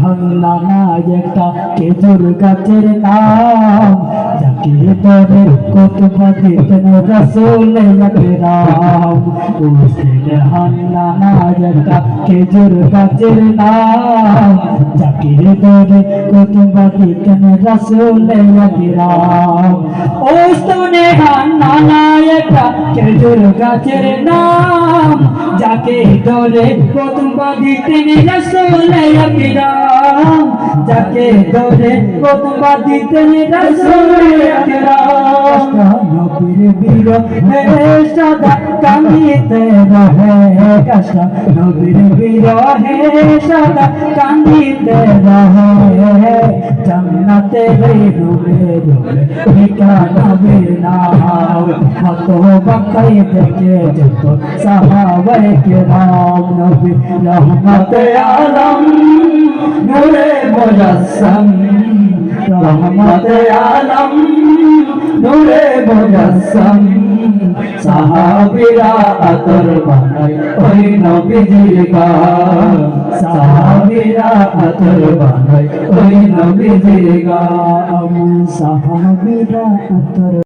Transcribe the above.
হান্নানা একটা খেজুর গাছের নাম, যাকে ধরে কতবা দিতেন রসুল রাম। উসেন হান্নানা একটা খেজুর গাছের নাম, যাকে ধরে কতবা দিতেন রসুল রাম। নাম যাকে ধরে কতবা দিতেন রসুল রাম যাকে ধরে কতবা দিতেন রসুল রাম নবীর বীর হে সদা কান্দিতে রহে কষ্ট নবীর বীর হে সদা কান্দিতে রহে। জান্নাতে রূপে রূপে আলম রহমতে আলম, নূরে মুজাসসাম সাহাবীরা আতর বানাই ওই নবীজির গান। সাহাবীরা আতর বানাই ওই নবীজির গান। সাহাবীরা আতর